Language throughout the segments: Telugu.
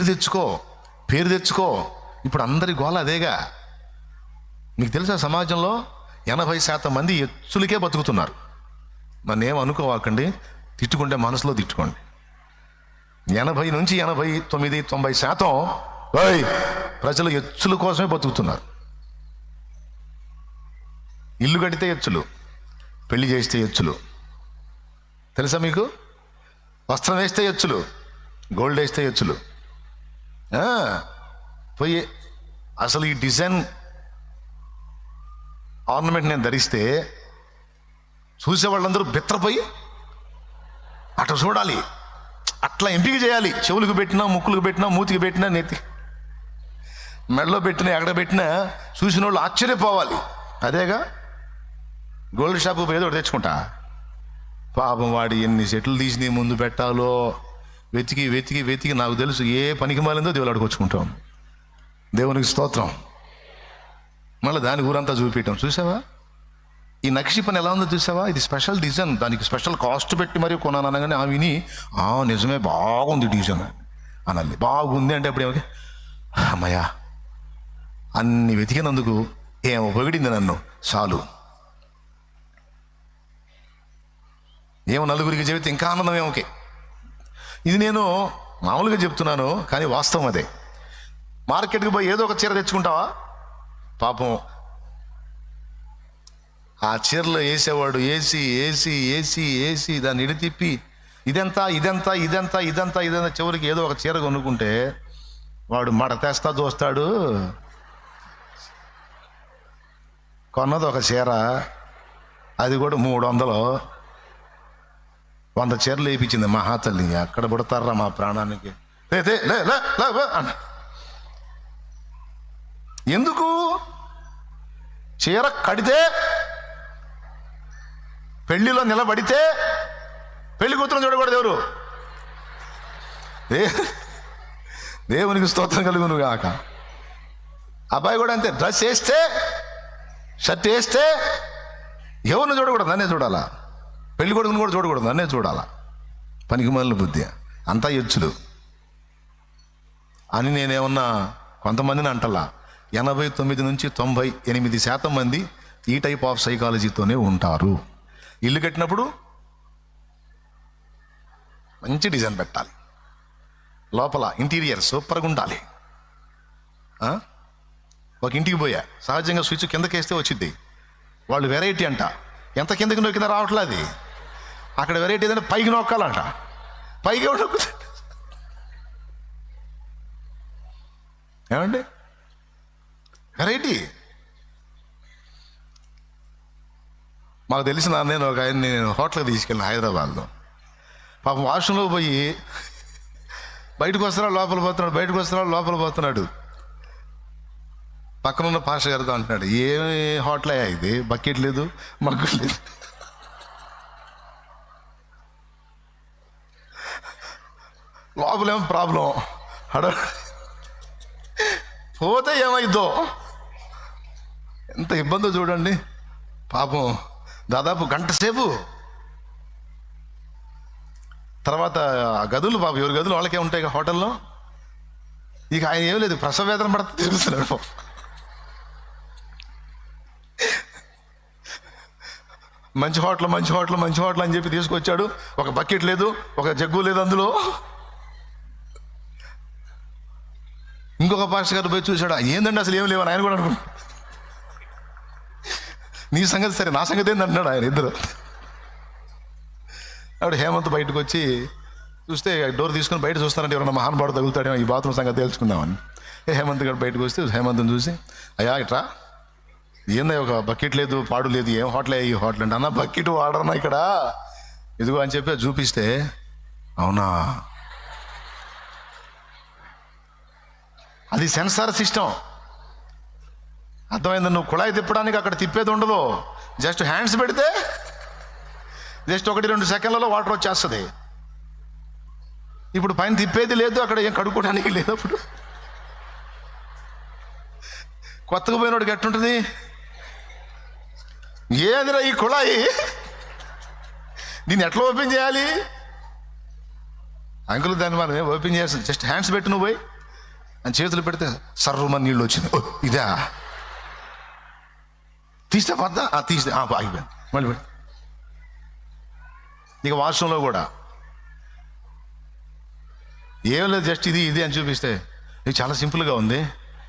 పేరు తెచ్చుకో పేరు తెచ్చుకో. ఇప్పుడు అందరి గోల అదేగా. మీకు తెలుసా సమాజంలో ఎనభై శాతం మంది ఎచ్చులకే బతుకుతున్నారు. నన్ను ఏం అనుకోవాకండి తిట్టుకుంటే మనసులో తిట్టుకోండి. ఎనభై నుంచి ఎనభై తొమ్మిది తొంభై శాతం ప్రజలు ఎచ్చుల కోసమే బతుకుతున్నారు. ఇల్లు కడితే ఎచ్చులు పెళ్ళి చేస్తే ఎచ్చులు. తెలుసా మీకు? వస్త్రం వేస్తే ఎచ్చులు గోల్డ్ వేస్తే ఎచ్చులు. పోయి అసలు ఈ డిజైన్ ఆర్నమెంట్ నేను ధరిస్తే చూసే వాళ్ళందరూ బిత్రపోయి అట్లా చూడాలి. అట్లా ఎంపిక చేయాలి. చెవులకు పెట్టినా ముక్కులకు పెట్టినా మూతికి పెట్టినా నెత్తి మెడలో పెట్టినా ఎక్కడ పెట్టినా చూసిన వాళ్ళు ఆశ్చర్యపోవాలి. అదేగా? గోల్డ్ షాప్ పోయి ఏదో ఒకటి తెచ్చుకుంటా. పాపం వాడు ఎన్ని సెట్లు తీసి నీ ముందు పెట్టాలో. వెతికి వెతికి వెతికి నాకు తెలుసు ఏ పనికి మాలిందో దేవుడు అడుకొచ్చుకుంటాం దేవునికి స్తోత్రం. మళ్ళీ దాని ఊరంతా చూపించటం చూసావా ఈ నక్షి పని ఎలా ఉందో చూసావా ఇది స్పెషల్ డిజైన్ దానికి స్పెషల్ కాస్ట్ పెట్టి మరీ కొనాను అనగానే ఆ విని ఆ నిజమే బాగుంది డిజైన్. అనాలి. బాగుంది అంటే అప్పుడు ఏమో అమ్మయ్యా అన్ని వెతికినందుకు ఏమో ఉపయోగింది నన్ను? చాలు. ఏమో నలుగురికి చెబితే ఇంకా ఆనందం ఏమోకే ఇది నేను మామూలుగా చెప్తున్నాను కానీ వాస్తవం అదే. మార్కెట్కి పోయి ఏదో ఒక చీర తెచ్చుకుంటావా? పాపం ఆ చీరలో వేసేవాడు ఏసీ ఏసీ ఏసీ ఏసీ దాన్ని ఇడితిప్పి ఇదంతా ఇదంతా ఇదంతా ఇదంతా ఇదంతా చివరికి ఏదో ఒక చీర కొనుక్కుంటే వాడు మడతేస్తా చూస్తాడు కొన్నది ఒక చీర అది కూడా మూడు వందలు. వంద చీరలు వేయించింది మహాతల్లి అక్కడ పుడతారా మా ప్రాణానికి? లే, లే, ఎందుకు? చీర కడితే పెళ్ళిలో నిలబడితే పెళ్ళి కూతురు చూడకూడదు ఎవరు? దేవునికి స్తోత్రం కలుగును కాక అబ్బాయి కూడా అంతే. డ్రెస్ వేస్తే షర్ట్ వేస్తే ఎవరిని చూడకూడదు? నన్నే చూడాలా? పెళ్ళి కొడుకుని కూడా చూడకూడదు నన్నే చూడాలా? పనికి మళ్ళీ బుద్ధి. అంతా ఎచ్చులు. అని నేనేమన్నా కొంతమందిని అంటలా? ఎనభై తొమ్మిది నుంచి తొంభై ఎనిమిది శాతం మంది ఈ టైప్ ఆఫ్ సైకాలజీతోనే ఉంటారు. ఇల్లు కట్టినప్పుడు మంచి డిజైన్ పెట్టాలి. లోపల ఇంటీరియర్ సూపర్గా ఉండాలి. ఒక ఇంటికి పోయా. సహజంగా స్విచ్ కిందకేస్తే వచ్చింది వాళ్ళు వెరైటీ అంట. ఎంత కిందకి నొక్కినా రావట్లేదు అది? అక్కడ వెరైటీ ఏదైనా పైకి నొక్కాలంట. పైకి ఎవడు నొక్కుతాడు ఏమండి? వెరైటీ మాకు తెలిసిన నేను ఒక ఆయన నేను హోటల్కి తీసుకెళ్ళిన హైదరాబాద్లో. పాపం వాష్రూమ్లో పోయి బయటకు వస్తున్నాడు లోపల పోతున్నాడు బయటకు వస్తున్నాడు లోపల పోతున్నాడు. పక్కన ఉన్న పాష గారితో అంటున్నాడు ఏమి హోటల్ అయ్యా ఇది? బకెట్ లేదు మగ్గు లేదు. లోపలేమో ప్రాబ్లం? అడ పోతే ఏమైద్దో? ఎంత ఇబ్బందో చూడండి. పాపం దాదాపు గంట సేపు. తర్వాత ఆ గదులు పాపం ఎవరి గదులు వాళ్ళకే ఉంటాయి హోటల్లో. ఇక ఆయన ఏం లేదు ప్రసవ వేదన పడితే తిరుగుతున్నాడు మంచి హోటల్ మంచి హోటల్ మంచి హోటల్ అని చెప్పి తీసుకొచ్చాడు. ఒక బకెట్ లేదు ఒక జగ్గు లేదు అందులో. ఇంకొక పాస్టర్ గారు పోయి చూశాడు. ఏందండి అసలు ఏం లేవని ఆయన కూడా అనుకున్నాడు. నీ సంగతి సరే నా సంగతి ఏంది అంటున్నాడు ఆయన ఇద్దరు. ఆవిడ హేమంత్ బయటకు వచ్చి చూస్తే డోర్ తీసుకొని బయట చూస్తానంటే ఎవరన్నా మహానుభావుడు తగులుతాడేమో ఈ బాత్రూమ్ సంగతి తెలుసుకుందామని. ఏ హేమంత్ గారు బయటకు వస్తే హేమంత్ని చూసి అయ్యా ఇట్రా? ఏందా ఒక బకెట్ లేదు పాడు లేదు ఏం హోటల్ ఈ హోటల్ అంటే అన్న బకెట్ వాడరన్నా ఇక్కడ? ఇదిగో అని చెప్పి చూపిస్తే అవునా? అది సెన్సార్ సిస్టమ్ అర్థమైంది? నువ్వు కుళాయి తిప్పడానికి అక్కడ తిప్పేది ఉండదు. జస్ట్ హ్యాండ్స్ పెడితే జస్ట్ ఒకటి రెండు సెకండ్లలో వాటర్ వచ్చేస్తుంది. ఇప్పుడు పైన తిప్పేది లేదు అక్కడ ఏం కడుక్కోవడానికి లేదు అప్పుడు. కొత్తగా పోయినోడికి ఎట్టుంటుంది? ఏదిరా ఈ కుళాయి? దీన్ని ఎట్లా ఓపెన్ చేయాలి? అంకుల్ దాన్ని మనం ఓపెన్ చేస్తాం జస్ట్ హ్యాండ్స్ పెట్టు నువ్వు పోయి. అని చేతులు పెడితే సర్వమని నీళ్ళు వచ్చింది. ఇదా? తీస్తే పద్దా? తీస్తే ఆ, ఆగిపోయింది మళ్ళీ ఇక వాష్రూమ్లో కూడా. ఏం లేదు జస్ట్ ఇది ఇది అని చూపిస్తే. ఇది చాలా సింపుల్గా ఉంది.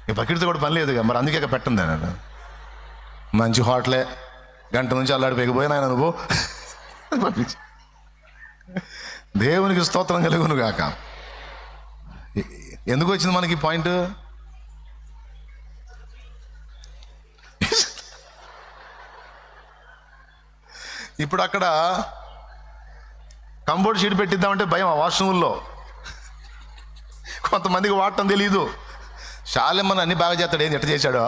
ఈ బకెట్తో కూడా పని లేదుగా మరి అందుకే పెట్టండి నేను. మంచి హోటలే. గంట నుంచి అల్లాడి పెగిపోయినా ఆయన నువ్వు. పంపించి దేవునికి స్తోత్రం కలుగును గాక. ఎందుకు వచ్చింది మనకి పాయింట్? ఇప్పుడు అక్కడ కంబోర్డ్ షీట్ పెట్టిద్దామంటే భయం ఆ వాష్రూమ్లో. కొంతమందికి వాడటం తెలియదు శాలెమ్మని అన్ని బాగా చేస్తాడు. ఏంది ఎట్ట చేశాడో?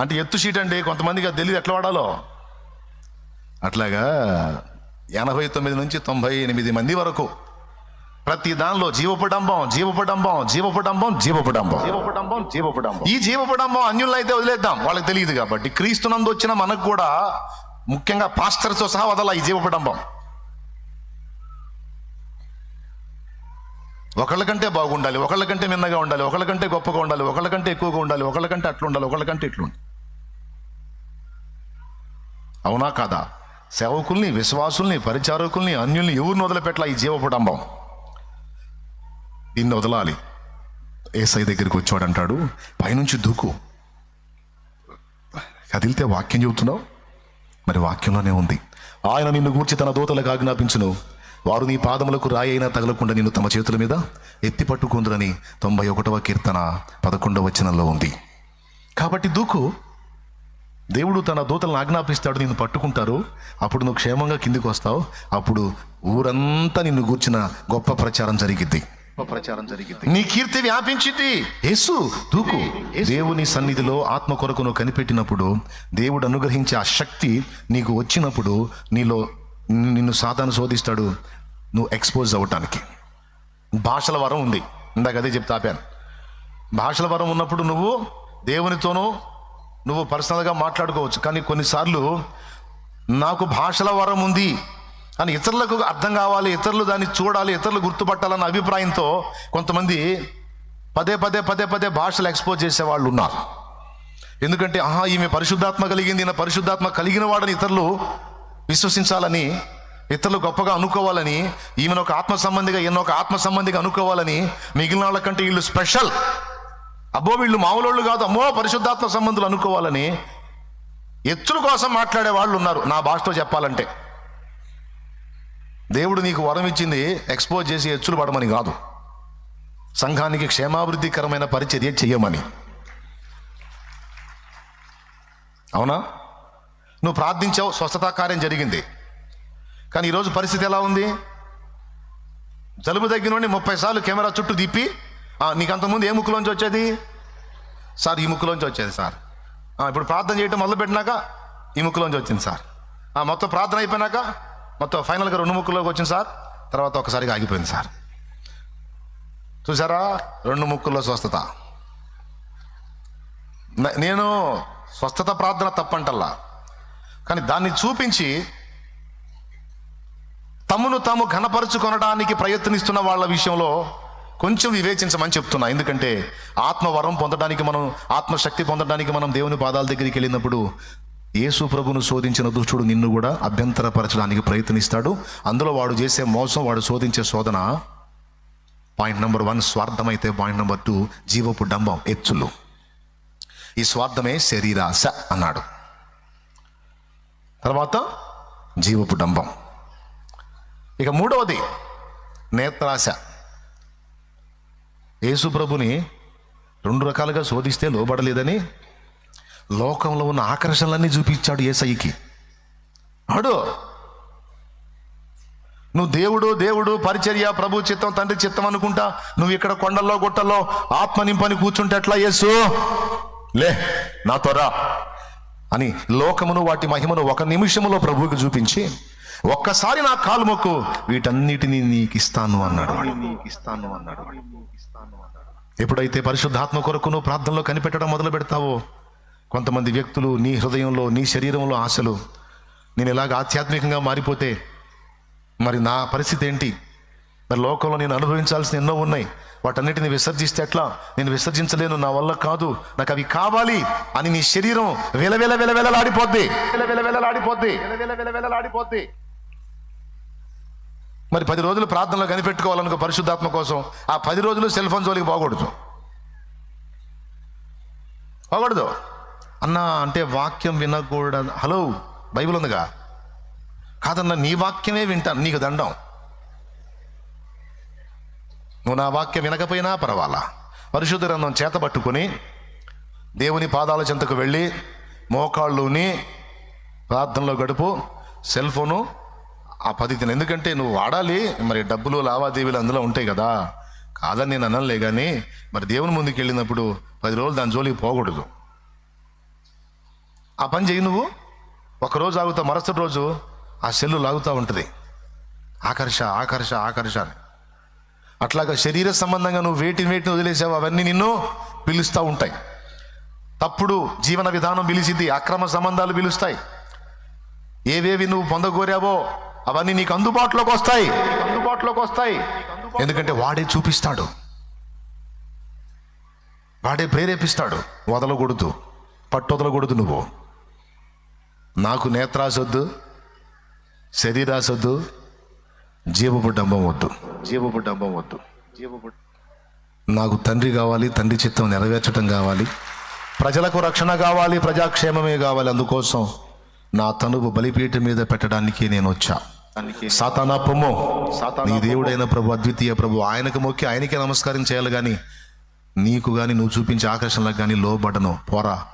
అంటే ఎత్తు షీట్ అండి కొంతమందికి అది తెలియదు ఎట్లా వాడాలో? అట్లాగా ఎనభై తొమ్మిది నుంచి తొంభై ఎనిమిది మంది వరకు. ప్రతి దానిలో జీవపడంబం జీవపడంబం జీవపడంబం జీవపడంబం జీవపడంబం జీవపడంబం ఈ జీవపడంబం అన్యుల్లో అయితే వదిలేద్దాం. వాళ్ళకి తెలియదు కాబట్టి క్రీస్తునందు వచ్చిన మనకు కూడా ముఖ్యంగా పాస్టర్తో సహా వదల ఈ జీవపడంబం ఒకళ్ళకంటే బాగుండాలి ఒకళ్ళకంటే మిన్నగా ఉండాలి ఒకళ్ళకంటే గొప్పగా ఉండాలి ఒకళ్ళకంటే ఎక్కువగా ఉండాలి ఒకళ్ళకంటే అట్లా ఉండాలి ఒకళ్ళకంటే ఇట్లా ఉండాలి అవునా కాదా? సేవకుల్ని విశ్వాసుల్ని పరిచారకుల్ని అన్యుల్ని ఎవరిని వదిలిపెట్ల ఈ జీవపుడంబం దీన్ని వదలాలి. ఏసై దగ్గరికి వచ్చాడంటాడు పైనుంచి దూకు. కదిలితే వాక్యం చెబుతున్నావు? మరి వాక్యంలోనే ఉంది. ఆయన నిన్ను గూర్చి తన దూతలకు ఆజ్ఞాపించును. వారు నీ పాదములకు రాయి అయినా తగలకుండా నిన్ను తమ చేతుల మీద ఎత్తి పట్టుకుందురని తొంభై ఒకటవ కీర్తన పదకొండవ వచనంలో ఉంది. కాబట్టి దూకు. దేవుడు తన దూతలను ఆజ్ఞాపిస్తాడు నిన్ను పట్టుకుంటారు. అప్పుడు నువ్వు క్షేమంగా కిందికి వస్తావు. అప్పుడు ఊరంతా నిన్ను గూర్చిన గొప్ప ప్రచారం జరిగిద్ది. ప్రచారం జరిగింది నీ కీర్తి వ్యాపించింది యేసు దూకు. దేవుని సన్నిధిలో ఆత్మ కొరకు నువ్వు కనిపెట్టినప్పుడు దేవుడు అనుగ్రహించే ఆ శక్తి నీకు వచ్చినప్పుడు నీలో నిన్ను సాధారణ శోధిస్తాడు. నువ్వు ఎక్స్పోజ్ అవ్వటానికి. భాషల వరం ఉంది. ఇందాక అదే చెప్తా ఆపాను. భాషల వరం ఉన్నప్పుడు నువ్వు దేవునితోనూ నువ్వు పర్సనల్గా మాట్లాడుకోవచ్చు. కానీ కొన్నిసార్లు నాకు భాషల వరం ఉంది అని ఇతరులకు అర్థం కావాలి ఇతరులు దాన్ని చూడాలి ఇతరులు గుర్తుపట్టాలన్న అభిప్రాయంతో కొంతమంది పదే పదే పదే పదే భాషలు ఎక్స్పోజ్ చేసే వాళ్ళు ఉన్నారు. ఎందుకంటే ఆహా ఈమె పరిశుద్ధాత్మ కలిగింది ఈయన పరిశుద్ధాత్మ కలిగిన వాడని ఇతరులు విశ్వసించాలని ఇతరులు గొప్పగా అనుకోవాలని ఈమెను ఒక ఆత్మ సంబంధిగా ఈయన ఒక ఆత్మ సంబంధిగా అనుకోవాలని మిగిలిన వాళ్ళ కంటే వీళ్ళు స్పెషల్ అబ్బో వీళ్ళు మామూలు కాదు. అమ్మో పరిశుద్ధాత్మ సంబంధులు అనుకోవాలని ఎత్తుల కోసం మాట్లాడే వాళ్ళు ఉన్నారు నా భాషతో చెప్పాలంటే. దేవుడు నీకు వరం ఇచ్చింది ఎక్స్పోజ్ చేసి ఎచ్చులు పడమని కాదు. సంఘానికి క్షేమాభివృద్ధికరమైన పరిచర్య చెయ్యమని. అవునా? నువ్వు ప్రార్థించావు స్వస్థతా కార్యం జరిగింది. కానీ ఈరోజు పరిస్థితి ఎలా ఉంది? జలుబు తగ్గినోడిని ముప్పై సార్లు కెమెరా చుట్టూ తిప్పి నీకు అంతకుముందు ఏ ముక్కులోంచి వచ్చేది? సార్ ఈ ముక్కులోంచి వచ్చేది సార్. ఇప్పుడు ప్రార్థన చేయటం మొదలు పెట్టినాక ఈ ముక్కులోంచి వచ్చింది సార్. మొత్తం ప్రార్థన అయిపోయినాక మొత్తం ఫైనల్గా రెండు ముక్కులోకి వచ్చింది సార్. తర్వాత ఒకసారిగా ఆగిపోయింది సార్. చూసారా రెండు ముక్కుల్లో స్వస్థత. నేను స్వస్థత ప్రార్థన తప్పంటల్లా. కానీ దాన్ని చూపించి తమను తాము ఘనపరుచుకొనడానికి ప్రయత్నిస్తున్న వాళ్ళ విషయంలో కొంచెం వివేచించమని చెప్తున్నా. ఎందుకంటే ఆత్మవరం పొందడానికి మనం ఆత్మశక్తి పొందడానికి మనం దేవుని పాదాల దగ్గరికి వెళ్ళినప్పుడు యేసు ప్రభును శోధించిన దుష్టుడు నిన్ను కూడా అభ్యంతరపరచడానికి ప్రయత్నిస్తాడు. అందులో వాడు చేసే మోసం వాడు శోధించే శోధన పాయింట్ నెంబర్ వన్ స్వార్థమైతే పాయింట్ నెంబర్ టూ జీవపు డంబం ఎచ్చులు. ఈ స్వార్థమే శరీరాశ అన్నాడు. తర్వాత జీవపు డంబం. ఇక మూడవది నేత్రాశ. యేసుప్రభుని రెండు రకాలుగా శోధిస్తే లోబడలేదని లోకంలో ఉన్న ఆకర్షణలన్నీ చూపించాడు ఏసైకి అడు నువ్వు దేవుడు దేవుడు పరిచర్య ప్రభు చిత్తం తండ్రి చిత్తం అనుకుంటా నువ్వు ఇక్కడ కొండల్లో గుట్టల్లో ఆత్మ నింపని కూర్చుంటే ఎట్లా యేసు? లే నాతో రా అని లోకమును వాటి మహిమను ఒక నిమిషములో ప్రభువుకి చూపించి ఒక్కసారి నా కాలు మొక్కు వీటన్నిటినీ నీకు ఇస్తాను అన్నాడు ఇస్తాను అన్నాడు ఎప్పుడైతే పరిశుద్ధాత్మ కొరకు నువ్వు ప్రార్థనలో కనిపెట్టడం మొదలు పెడతావో కొంతమంది వ్యక్తులు నీ హృదయంలో నీ శరీరంలో ఆశలు నేను ఇలాగ ఆధ్యాత్మికంగా మారిపోతే మరి నా పరిస్థితి ఏంటి? మరి లోకంలో నేను అనుభవించాల్సిన ఎన్నో ఉన్నాయి. వాటన్నిటిని విసర్జిస్తే ఎట్లా? నేను విసర్జించలేను నా వల్ల కాదు. నాకు అవి కావాలి అని నీ శరీరం వెలవెల వెలవెలలాడిపోద్ది. వెలవెలవెలలాడిపోద్ది వెలవెలవెలలాడిపోద్ది మరి పది రోజులు ప్రార్థనలో కనిపెట్టుకోవాలనుకో పరిశుద్ధాత్మ కోసం ఆ పది రోజులు సెల్ ఫోన్ జోలికి పోకూడదు. పోకూడదు. అన్నా అంటే వాక్యం వినకూడదు. హలో బైబిల్ ఉందిగా? కాదన్న నీ వాక్యమే వింటాను నీకు దండం. నువ్వు నా వాక్యం వినకపోయినా పర్వాలా? పరిశుద్ధ గ్రంథం చేత పట్టుకొని దేవుని పాదాల చెంతకు వెళ్ళి మోకాళ్ళుని ప్రార్థనలో గడుపు సెల్ ఫోను ఆ పది దిన ఎందుకంటే నువ్వు వాడాలి మరి డబ్బులు లావాదేవీలు అందులో ఉంటాయి కదా. కాదని నేను అనలే కానీ మరి దేవుని ముందుకు వెళ్ళినప్పుడు పది రోజులు దాని జోలికి పోకూడదు. ఆ పని చేయి నువ్వు. ఒకరోజు ఆగుతా మరుసటి రోజు ఆ సెల్లు లాగుతూ ఉంటుంది. ఆకర్ష ఆకర్ష ఆకర్ష అని. అట్లాగా శరీర సంబంధంగా నువ్వు వేటిని వేటిని వదిలేసావు అవన్నీ నిన్ను పిలుస్తూ ఉంటాయి. తప్పుడు జీవన విధానం పిలిచింది అక్రమ సంబంధాలు పిలుస్తాయి. ఏవేవి నువ్వు పొందగోరావో అవన్నీ నీకు అందుబాటులోకి వస్తాయి. అందుబాటులోకి వస్తాయి. ఎందుకంటే వాడే చూపిస్తాడు. వాడే ప్రేరేపిస్తాడు. వదలకూడదు. పట్టొదలకూడదు నువ్వు. నాకు నేత్రాసొద్దు శరీరాసొద్దు జీవపు డంబం వద్దు. జీవపు డంబం వద్దు. జీవపు నాకు తండ్రి కావాలి తండ్రి చిత్తం నెరవేర్చడం కావాలి ప్రజలకు రక్షణ కావాలి ప్రజాక్షేమమే కావాలి. అందుకోసం నా తనువు బలిపీఠం మీద పెట్టడానికి నేను వచ్చా సాతానా పొమ్ము. నీ దేవుడైన ప్రభు అద్వితీయ ప్రభు ఆయనకు మొక్కి ఆయనకే నమస్కారం చేయాలి కానీ నీకు కానీ నువ్వు చూపించే ఆకర్షణలకు కానీ లోబడను పోరా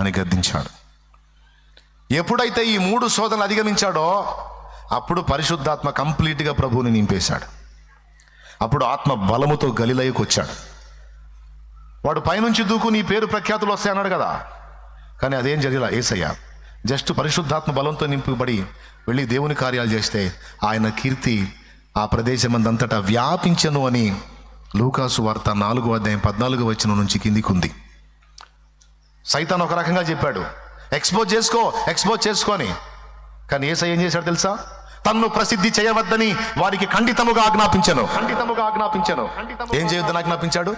అని గద్దించాడు. ఎప్పుడైతే ఈ మూడు శోధనలు అధిగమించాడో అప్పుడు పరిశుద్ధాత్మ కంప్లీట్గా ప్రభువుని నింపేశాడు. అప్పుడు ఆత్మ బలముతో గలిలయకు వచ్చాడు. వాడు పైనుంచి దూకు నీ పేరు ప్రఖ్యాతులు వస్తాయన్నాడు కదా. కానీ అదేం జరిగలా ఏసయ్య? జస్ట్ పరిశుద్ధాత్మ బలంతో నింపబడి వెళ్ళి దేవుని కార్యాలు చేస్తే ఆయన కీర్తి ఆ ప్రదేశమందంతటా వ్యాపించను అని లూకాసు వార్త నాలుగో అధ్యాయం పద్నాలుగు వచ్చిన నుంచి కిందికి ఉంది సైతాన్ ఒక రకంగా చెప్పాడు ఎక్స్పోజ్ చేసుకో ఎక్స్పోజ్ చేసుకొని కానీ ఏసై ఏం చేశాడు తెలుసా? తన్ను ప్రసిద్ధి చేయవద్దని వారికి ఖండితముగా ఆజ్ఞాపించను. ఖండితముగా ఆజ్ఞాపించను. ఏం చేయొద్దని ఆజ్ఞాపించాడు?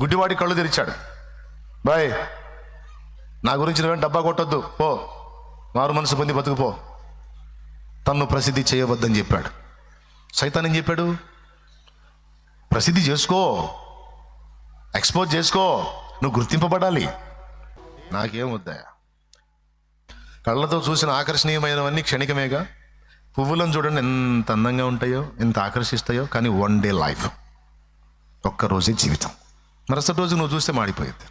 గుడ్డివాడి కళ్ళు తెరిచాడు. బాయ్ నా గురించి నువ్వేం డబ్బా కొట్టొద్దు పో. మారు మనసు పొంది బతుకుపో తన్ను ప్రసిద్ధి చేయవద్దని చెప్పాడు. సైతాన్ ఏం చెప్పాడు? ప్రసిద్ధి చేసుకో. ఎక్స్పోజ్ చేసుకో. నువ్వు గుర్తింపబడాలి. నాకేం వద్దాయా కళ్ళతో చూసిన ఆకర్షణీయమైనవన్నీ క్షణికమేగా. పువ్వులను చూడండి ఎంత అందంగా ఉంటాయో ఎంత ఆకర్షిస్తాయో కానీ వన్ డే లైఫ్ ఒక్కరోజే జీవితం. మరుసటి రోజు నువ్వు చూస్తే మాడిపోయేది.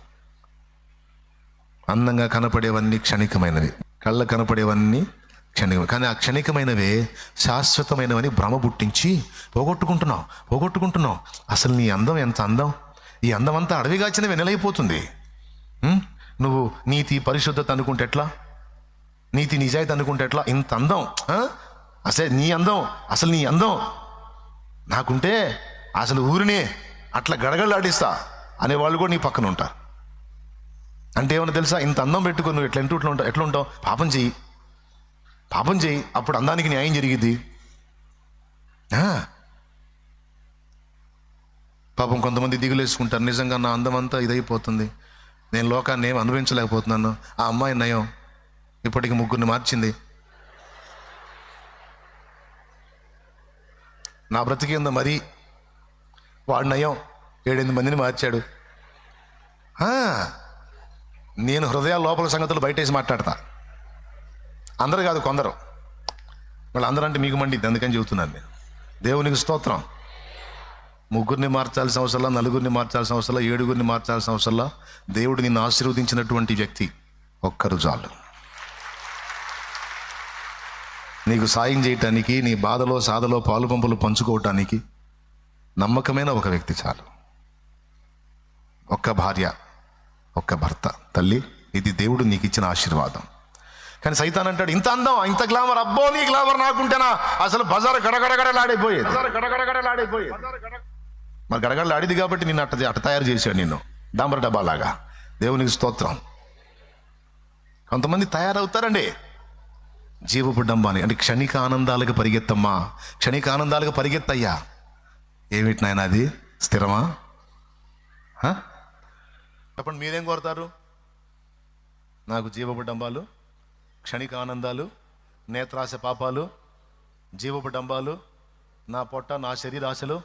అందంగా కనపడేవన్నీ క్షణికమైనవి. కళ్ళ కనపడేవన్నీ క్షణికమే కానీ ఆ క్షణికమైనవే శాశ్వతమైనవని భ్రమ పుట్టించి పోగొట్టుకుంటున్నావు పోగొట్టుకుంటున్నావు. అసలు నీ అందం ఎంత అందం? ఈ అందం అంతా అడవిగాచిన వెనలైపోతుంది నువ్వు నీతి పరిశుద్ధత అనుకుంటే ఎట్లా? నీతి నిజాయితీ అనుకుంటే ఎట్లా? ఇంత అందం ఆ? అసలు నీ అందం అసలు నీ అందం. నాకుంటే అసలు ఊరినే అట్లా గడగడలాడిస్తా అనేవాళ్ళు కూడా నీ పక్కన ఉంటారు. అంటే ఏమన్నా తెలుసా? ఇంత అందం పెట్టుకుని నువ్వు ఎట్లా ఇంటూ ఉంటావు ఎట్లా ఉంటావు? పాపం చెయ్యి. పాపం చేయి అప్పుడు అందానికి న్యాయం జరిగిద్ది. పాపం కొంతమంది దిగులేసుకుంటారు నిజంగా నా అందం అంతా ఇదైపోతుంది. నేను లోకాన్ని ఏం అనుభవించలేకపోతున్నాను. ఆ అమ్మాయి నయం. ఇప్పటికి ముగ్గురిని మార్చింది. నా బ్రతికింద మరి వాడు నయం. ఏడెనిమిది మందిని మార్చాడు. నేను హృదయాల లోపల సంగతులు బయటేసి మాట్లాడతా. అందరు కాదు కొందరు. వాళ్ళు అందరూ అంటే మీకు మండిద్ది అందుకని చెబుతున్నాను నేను. దేవునికి స్తోత్రం. ముగ్గురిని మార్చాల్సిన అవసరంలో నలుగురిని మార్చాల్సిన అవసరంలో ఏడుగురిని మార్చాల్సిన అవసరంలో దేవుడు నిన్ను ఆశీర్వదించినటువంటి వ్యక్తి ఒక్కరు చాలు. నీకు సాయం చేయటానికి నీ బాధలో సాధలో పాలు పంపులు పంచుకోవటానికి నమ్మకమైన ఒక వ్యక్తి చాలు. ఒక్క భార్య ఒక్క భర్త. తల్లి ఇది దేవుడు నీకు ఇచ్చిన ఆశీర్వాదం. కానీ సైతాన్ అంటాడు ఇంత అందం ఇంత గ్లామర్ అబ్బో నీ గ్లామర్ నాకుంటేనా? అసలు బజార్ గడగడగడలాడిపోయేది. గడగడగడలాడిపోయేది. మరి గడగడలాడిది కాబట్టి నిన్ను అట్ట అట్ట తయారు చేశాడు నిన్ను డాంబర్ డబ్బాలాగా దేవునికి స్తోత్రం. కొంతమంది తయారవుతారండి. జీవపు డంబాన్ని అంటే క్షణిక ఆనందాలకు పరిగెత్తమ్మా క్షణిక ఆనందాలకు పరిగెత్తయ్యా. ఏమిటి నాయన అది? స్థిరమా? చెప్పండి మీరేం కోరుతారు? నాకు జీవపు డంబాలు? క్షణిక ఆనందాలు నేత్రాశ పాపాలు జీవపు డంబాలు నా పొట్ట నా శరీరాశలు